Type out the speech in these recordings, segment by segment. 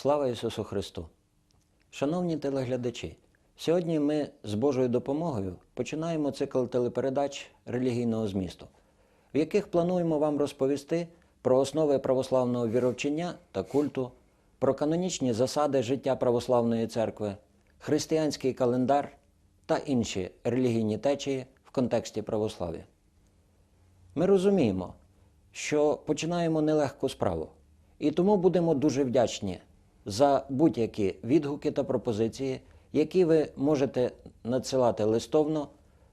Слава Ісусу Христу! Шановні телеглядачі, сьогодні ми з Божою допомогою починаємо цикл телепередач релігійного змісту, в яких плануємо вам розповісти про основи православного віровчення та культу, про канонічні засади життя православної церкви, християнський календар та інші релігійні течії в контексті православ'я. Ми розуміємо, що починаємо нелегку справу, і тому будемо дуже вдячні за будь-які відгуки та пропозиції, які ви можете надсилати листовно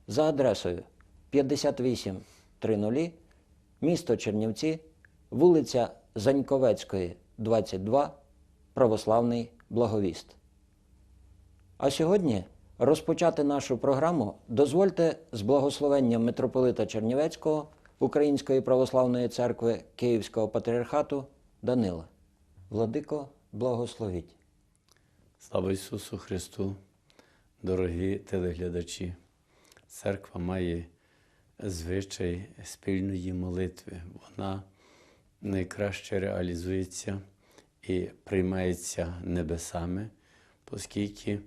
за адресою 5830, місто Чернівці, вулиця Заньковецької, 22, Православний Благовіст. А сьогодні розпочати нашу програму дозвольте з благословення митрополита Чернівецького Української православної церкви Київського патріархату Данила. Владико, благословіть. Слава Ісусу Христу, дорогі телеглядачі. Церква має звичай спільної молитви. Вона найкраще реалізується і приймається небесами, оскільки е,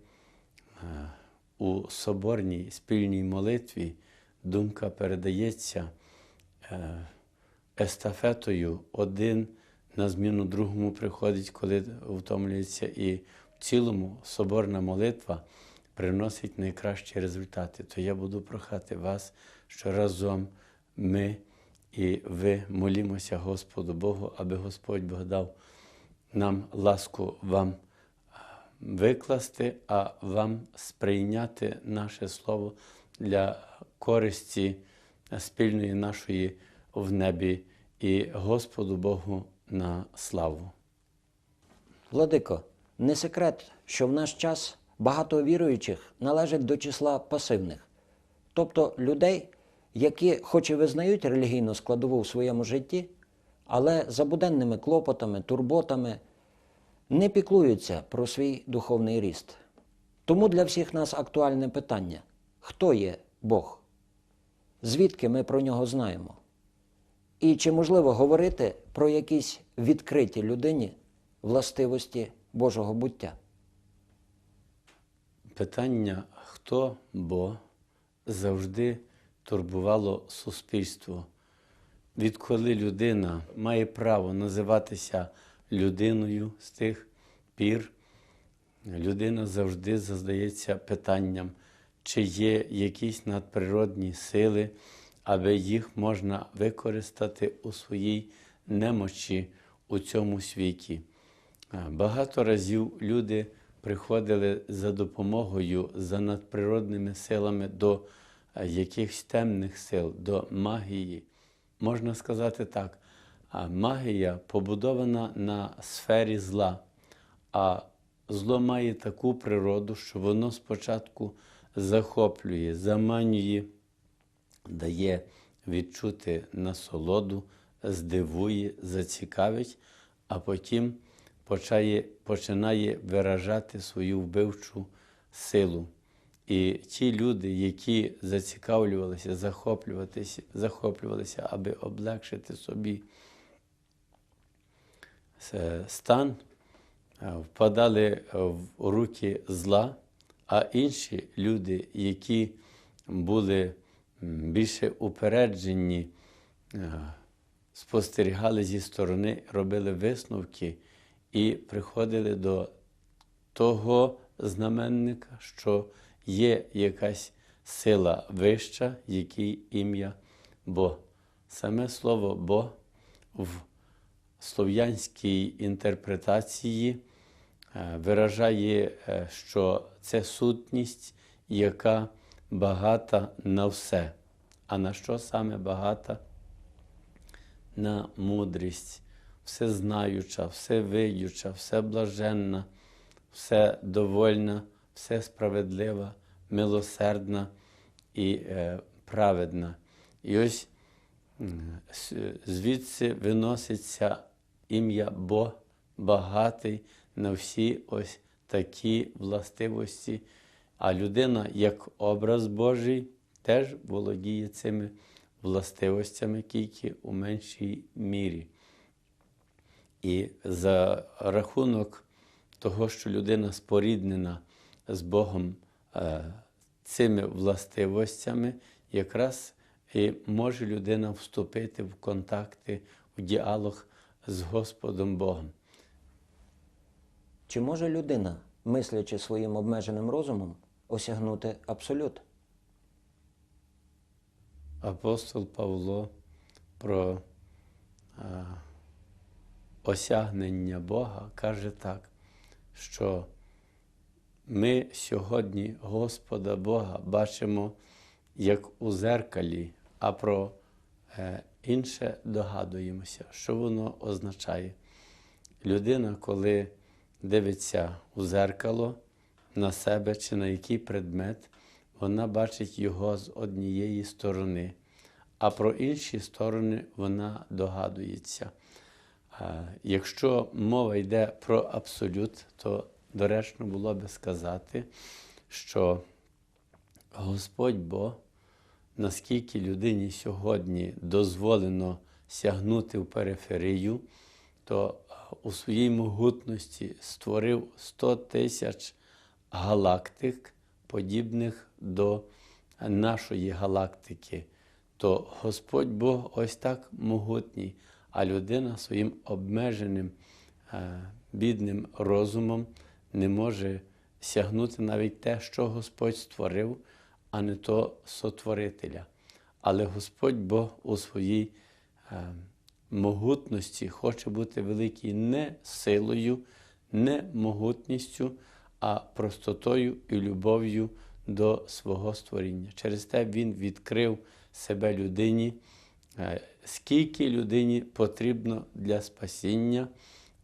у соборній спільній молитві думка передається е, естафетою один на зміну другому приходить, коли втомлюється, і в цілому соборна молитва приносить найкращі результати. То я буду прохати вас, що разом ми і ви молімося Господу Богу, аби Господь Бог дав нам ласку вам викласти, а вам сприйняти наше слово для користі спільної нашої в небі і Господу Богу на славу. Владико, не секрет, що в наш час багато віруючих належать до числа пасивних, тобто людей, які хоч і визнають релігійну складову в своєму житті, але за буденними клопотами, турботами не піклуються про свій духовний ріст. Тому для всіх нас актуальне питання: хто є Бог? Звідки ми про нього знаємо? І чи можливо говорити про якісь відкриті людині властивості Божого буття? Питання хто бо завжди турбувало суспільство. Відколи людина має право називатися людиною з тих пір, людина завжди задається питанням, чи є якісь надприродні сили, аби їх можна використати у своїй немочі у цьому світі. Е, Багато разів люди приходили за допомогою, за надприродними силами до е, якихось темних сил, до магії. Можна сказати так, магія побудована на сфері зла, а зло має таку природу, що воно спочатку захоплює, заманює, дає відчути насолоду, здивує, зацікавить, а потім почає, починає виражати свою вбивчу силу. І ті люди, які зацікавлювалися, захоплюватися, захоплювалися, аби облегшити собі е, стан, е, впадали в руки зла, а інші люди, які були більше упереджені, е, спостерігали зі сторони, робили висновки і приходили до того знаменника, що є якась сила вища, який ім'я Бог. Саме слово Бог в слов'янській інтерпретації е, виражає, е, що це сутність, яка багата на все. А на що саме багата? На мудрість, всезнаюча, всевидюча, всеблаженна, вседовольна, все справедлива, милосердна і е, праведна. І ось звідси виноситься ім'я Бог багатий на всі ось такі властивості. А людина, як образ Божий, теж володіє цими властивостями тільки у меншій мірі. І за рахунок того, що людина споріднена з Богом е, цими властивостями, якраз і може людина вступити в контакти, в діалог з Господом Богом. Чи може людина, мислячи своїм обмеженим розумом, осягнути абсолют? Апостол Павло про е, осягнення Бога каже так, що ми сьогодні Господа Бога бачимо як у зеркалі, а про е, інше догадуємося, що воно означає. Людина, коли дивиться у зеркало на себе чи на який предмет, вона бачить його з однієї сторони, а про інші сторони вона догадується. Е, Якщо мова йде про абсолют, то доречно було би сказати, що Господь Бог, наскільки людині сьогодні дозволено сягнути в периферію, то е, у своїй могутності створив 100 тисяч галактик, подібних до нашої галактики, то Господь Бог ось так могутній, а людина своїм обмеженим е, бідним розумом не може сягнути навіть те, що Господь створив, а не то сотворителя. Але Господь Бог у своїй е, могутності хоче бути великий не силою, не могутністю, а простотою і любов'ю до свого створіння. Через те Він відкрив себе людині, е, скільки людині потрібно для спасіння,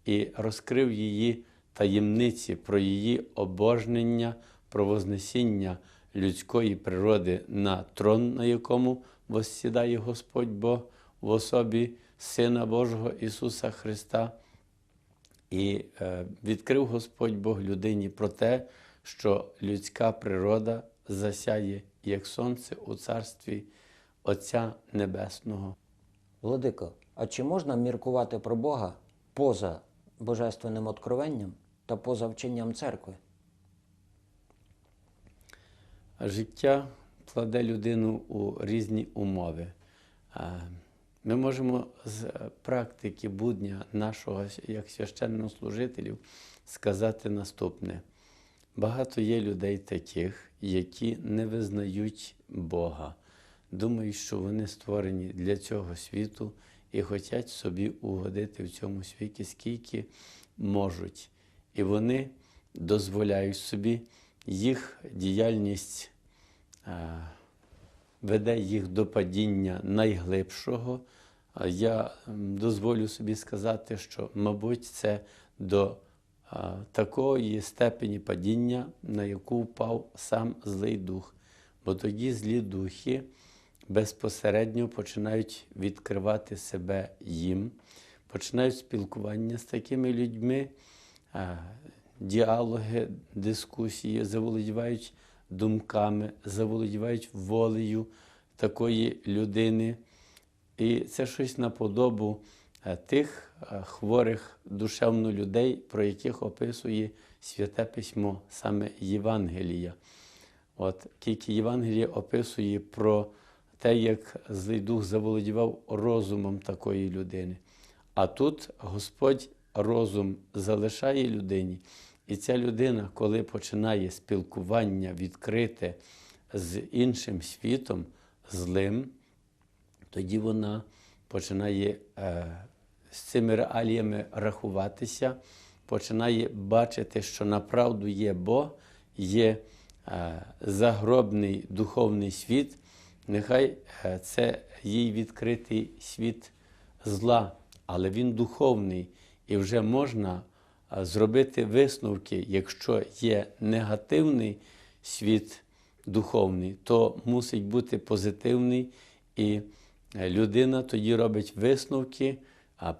і розкрив її таємниці про її обожнення, про вознесіння людської природи на трон, на якому воссідає Господь Бог в особі Сина Божого Ісуса Христа. І е, відкрив Господь Бог людині про те, що людська природа засяє як сонце у царстві Отця Небесного. Владико, а чи можна міркувати про Бога поза божественним откровенням та поза вченням церкви? Життя кладе людину у різні умови. Ми можемо з практики будня нашого як священнослужителів сказати наступне. Багато є людей таких, які не визнають Бога, думають, що вони створені для цього світу і хочуть собі угодити в цьому світі скільки можуть. І вони дозволяють собі їх діяльність веде їх до падіння найглибшого. Я дозволю собі сказати, що, мабуть, це до такої степені падіння, на яку впав сам злий дух. Бо тоді злі духи безпосередньо починають відкривати себе їм, починають спілкування з такими людьми, діалоги, дискусії, заволодівають думками, заволодівають волею такої людини. І це щось наподобу е, тих е, хворих душевно людей, про яких описує Святе Письмо, саме Євангелія. От тільки Євангеліє описує про те, як злий дух заволодівав розумом такої людини. А тут Господь розум залишає людині, і ця людина, коли починає спілкування відкрите з іншим світом, злим, тоді вона починає е, з цими реаліями рахуватися, починає бачити, що направду є Бог, є е, загробний духовний світ. Нехай е, це їй відкритий світ зла, але він духовний, і вже можна зробити висновки, якщо є негативний світ духовний, то мусить бути позитивний, і е, людина тоді робить висновки,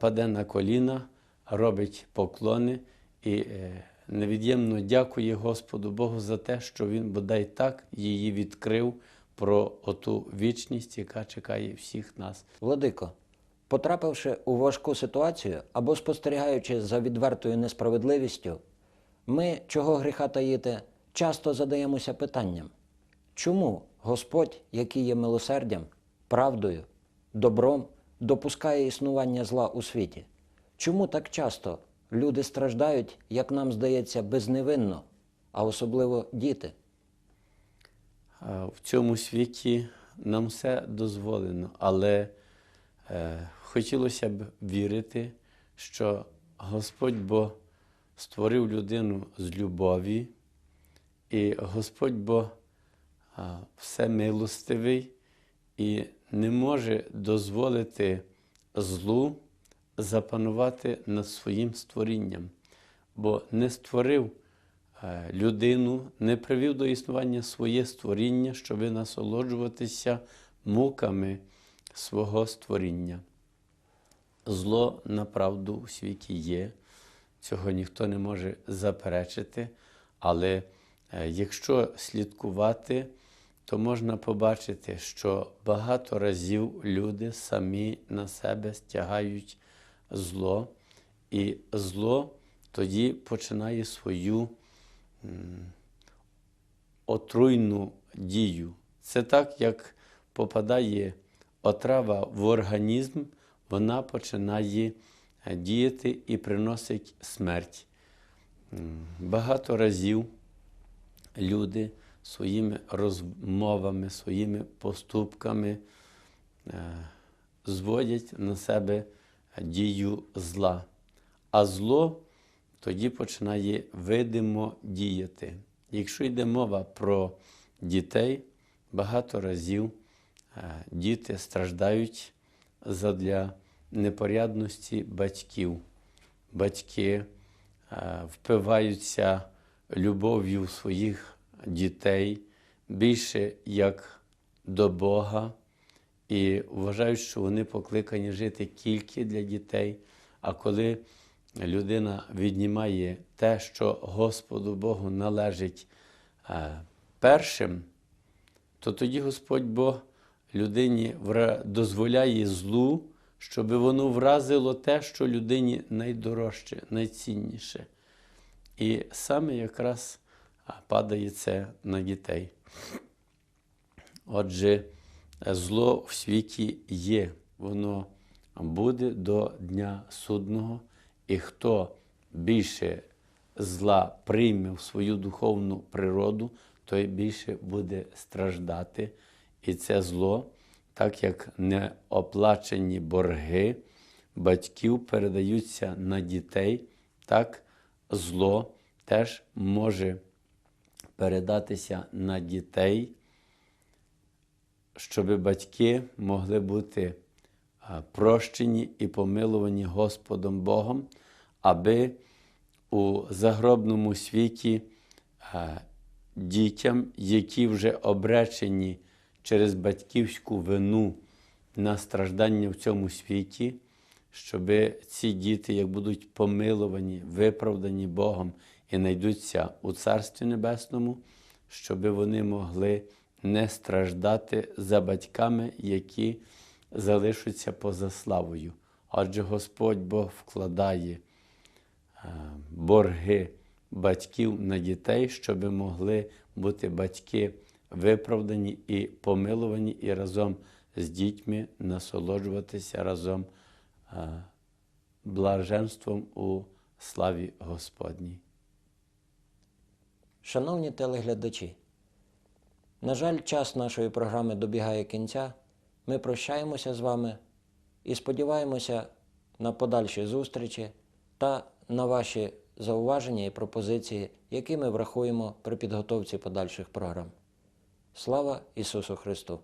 паде на коліна, робить поклони і е, невід'ємно дякує Господу Богу за те, що Він бодай так її відкрив про оту вічність, яка чекає всіх нас. Владико, потрапивши у важку ситуацію або спостерігаючи за відвертою несправедливістю, Ми, чого гріха таїти, часто задаємося питанням, чому Господь, який є милосердям, правдою, добром, допускає існування зла у світі? Чому так часто люди страждають, як нам здається, безневинно, а особливо діти? В цьому світі нам все дозволено, але хотілося б вірити, що Господь Бог створив людину з любові, і Господь Бог а, все милостивий і не може дозволити злу запанувати над своїм створінням, бо не створив е, людину, не привів до існування своє створіння, щоб насолоджуватися муками свого створіння. Зло направду у світі є, цього ніхто не може заперечити, але е, якщо слідкувати, то можна побачити, що багато разів люди самі на себе стягають зло, і зло тоді починає свою отруйну дію. Це так, як попадає отрава в організм, вона починає е, діяти і приносить смерть. Багато разів люди своїми розмовами, своїми поступками е, зводять на себе дію зла. А зло тоді починає видимо діяти. Якщо йде мова про дітей, багато разів діти страждають задля непорядності батьків. Батьки е, впиваються любов'ю своїх дітей більше як до Бога і вважають, що вони покликані жити тільки для дітей. А коли людина віднімає те, що Господу Богу належить е, першим, то тоді Господь Бог людині дозволяє злу, щоб воно вразило те, що людині найдорожче, найцінніше. І саме якраз падає це на дітей. Отже, зло в світі є, воно буде до Дня судного, і хто більше зла прийме в свою духовну природу, той більше буде страждати. І це зло, так як неоплачені борги батьків передаються на дітей, так зло теж може передатися на дітей, щоб батьки могли бути прощені і помилувані Господом Богом, аби у загробному світі дітям, які вже обречені через батьківську вину на страждання в цьому світі, щоб ці діти, як будуть помиловані, виправдані Богом і знайдуться у Царстві Небесному, щоб вони могли не страждати за батьками, які залишаться поза славою. Адже Господь Бог вкладає е, борги батьків на дітей, щоб могли бути батьки виправдані і помилувані, і разом з дітьми насолоджуватися разом е, блаженством у славі Господній. Шановні телеглядачі, на жаль, час нашої програми добігає кінця. Ми прощаємося з вами і сподіваємося на подальші зустрічі та на ваші зауваження і пропозиції, які ми врахуємо при підготовці подальших програм. Слава Ісусу Христу!